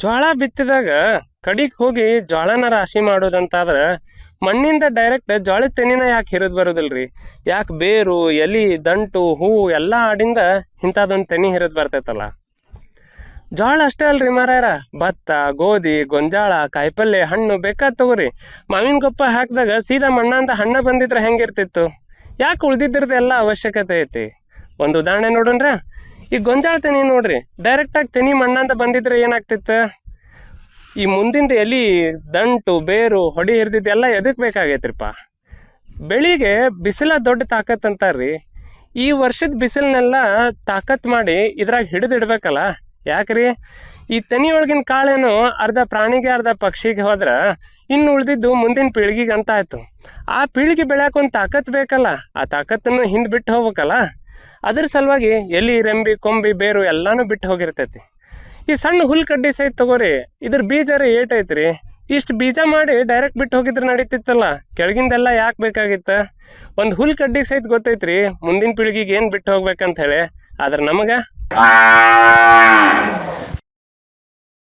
ಜೋಳ ಬಿತ್ತಿದಾಗ ಕಡಿಗೆ ಹೋಗಿ ಜ್ವಾಳನ ರಾಶಿ ಮಾಡೋದಂತಾದ್ರೆ ಮಣ್ಣಿಂದ ಡೈರೆಕ್ಟ್ ಜೋಳದ ತೆನಿನ ಯಾಕೆ ಹಿರಿದು ಬರೋದಿಲ್ರಿ? ಯಾಕೆ ಬೇರು, ಎಲಿ, ದಂಟು ಹೂವು ಎಲ್ಲ ಆಡಿಂದ ಇಂಥದ್ದೊಂದು ತೆನಿ ಹಿರಿದು ಬರ್ತೈತಲ್ಲ. ಜೋಳ ಅಷ್ಟೇ ಅಲ್ರಿ ಮಾರಾಯರ. ಭತ್ತ, ಗೋಧಿ, ಗೊಂಜಾಳ ಕಾಯಿಪಲ್ಯ ಹಣ್ಣು ಬೇಕಾದ್ ತಗೋರಿ. ಮಾವಿನ ಗೊಪ್ಪ ಹಾಕಿದಾಗ ಸೀದಾ ಮಣ್ಣಂತ ಹಣ್ಣ ಬಂದಿದ್ರೆ ಹೆಂಗಿರ್ತಿತ್ತು? ಯಾಕೆ ಉಳ್ದಿದ್ರದ್ದು ಎಲ್ಲ ಅವಶ್ಯಕತೆ ಐತಿ? ಒಂದು ಉದಾಹರಣೆ ನೋಡೋಣ್ರ ಈ ಗೊಂಜಾಳ ತೆನಿ ನೋಡ್ರಿ ಡೈರೆಕ್ಟಾಗಿ ತೆನಿ ಅಂತ ಬಂದಿದ್ರೆ ಏನಾಗ್ತಿತ್ತು? ಈ ಮುಂದಿಂದ ಎಲಿ, ದಂಟು, ಬೇರು, ಹೊಡಿ ಹಿರಿದಿದ್ದೆಲ್ಲ ಎದಕ್ಕೆ ಬೇಕಾಗೈತ್ರಿಪ್ಪ? ಬೆಳಿಗ್ಗೆ ಬಿಸಿಲ ದೊಡ್ಡ ತಾಕತ್ ಅಂತಾರ್ರಿ. ಈ ವರ್ಷದ ಬಿಸಿಲನ್ನೆಲ್ಲ ತಾಕತ್ ಮಾಡಿ ಇದ್ರಾಗ ಹಿಡಿದಿಡ್ಬೇಕಲ್ಲ ಯಾಕ್ರಿ? ಈ ತೆನಿ ಒಳಗಿನ ಕಾಳೇನು ಅರ್ಧ ಪ್ರಾಣಿಗೆ ಅರ್ಧ ಪಕ್ಷಿಗೆ ಹೋದ್ರೆ ಇನ್ನು ಉಳಿದಿದ್ದು ಮುಂದಿನ ಪೀಳಿಗೆಗೆ ಅಂತ ಆಯ್ತು. ಆ ಪೀಳಿಗೆ ಬೆಳ್ಯಾಕ ಒಂದು ತಾಕತ್ ಬೇಕಲ್ಲ, ಆ ತಾಕತ್ತನ್ನು ಹಿಂದೆ ಬಿಟ್ಟು ಹೋಗ್ಬೇಕಲ್ಲ? ಅದ್ರ ಸಲುವಾಗಿ ಎಲಿ, ರೆಂಬಿ, ಕೊಂಬಿ, ಬೇರು ಎಲ್ಲಾನು ಬಿಟ್ಟು ಹೋಗಿರ್ತೈತಿ. ಈ ಸಣ್ಣ ಹುಲ್ ಕಡ್ಡಿ ಸಹಿತ ತಗೋರಿ, ಇದ್ರ ಬೀಜರ ಏಟೈತ್ರಿ ಇಷ್ಟು ಬೀಜ ಮಾಡಿ ಡೈರೆಕ್ಟ್ ಬಿಟ್ಟು ಹೋಗಿದ್ರೆ ನಡೀತಿತ್ತಲ್ಲ, ಕೆಳಗಿಂದೆಲ್ಲ ಯಾಕೆ ಬೇಕಾಗಿತ್ತ? ಒಂದು ಹುಲ್ ಕಡ್ಡಿಗೆ ಸಹಿತ ಗೊತ್ತೈತ್ರಿ, ಮುಂದಿನ ಪೀಳಿಗೆಗೆ ಏನು ಬಿಟ್ಟು ಹೋಗ್ಬೇಕಂತ ಹೇಳಿ. ಆದ್ರೆ ನಮಗೆ